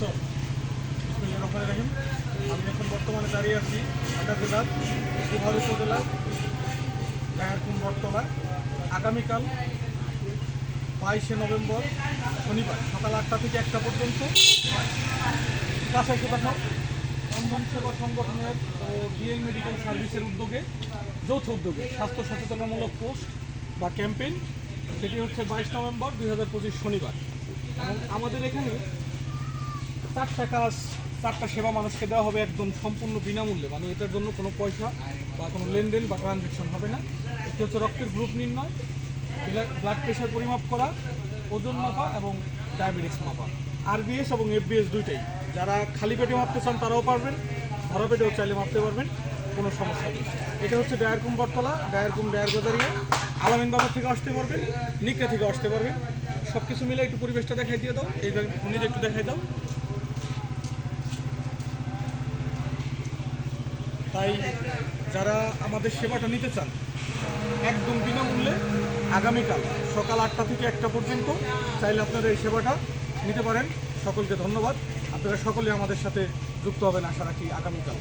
সব বিসমিল্লাহির রহমানির রহিম আমি এখন বর্তমানে দাঁড়িয়ে আছি ঢাকা জেলার দুহার উপজেলা গায়ারকুম বটতলা আগামীকাল বাইশে নভেম্বর শনিবার সকাল আটটা থেকে একটা পর্যন্ত বাসায় সেবা বন্ধন সেবা সংগঠনের ও ডিএল মেডিকেল সার্ভিসের উদ্যোগে, যৌথ উদ্যোগে স্বাস্থ্য সচেতনামূলক পোস্ট বা ক্যাম্পেইন, সেটি হচ্ছে বাইশ নভেম্বর দুই হাজার পঁচিশ শনিবার। এবং আমাদের এখানে চারটা কাজ, চারটা সেবা মানুষকে দেওয়া হবে একদম সম্পূর্ণ বিনামূল্যে। মানে এটার জন্য কোনো পয়সা বা কোনো লেনদেন বা ট্রানজ্যাকশন হবে না। একটি হচ্ছে রক্তের গ্রুপ নির্ণয় ব্লাড প্রেশার পরিমাপ করা, ওজন মাপা এবং ডায়াবেটিস মাপা। আরবিএস এবং এফবিএস দুইটাই। যারা খালি পেটে মাপতে চান তারাও পারবেন ভরা পেটেও চাইলে মাপতে পারবেন, কোনো সমস্যা নেই। এটা হচ্ছে ডায়ারকুম বটতলা, ডায়ারকুম, ডায়ার বাজারিয়া আলামিন বাজার থেকে আসতে পারবেন নিকরা থেকে আসতে পারবেন। সব কিছু মিলে একটু পরিবেশটা দেখাই দিয়ে দাও এইবার নিজে একটু দেখাই দাও। তাই যারা আমাদের সেবাটা নিতে চান, একদম বিনামূল্যে আগামীকাল সকাল আটটা থেকে একটা পর্যন্ত চাইলে আপনারা এই সেবাটা নিতে পারেন। সকলকে ধন্যবাদ। আপনারা সকলে আমাদের সাথে যুক্ত হবেন, আশা রাখি আগামীকাল।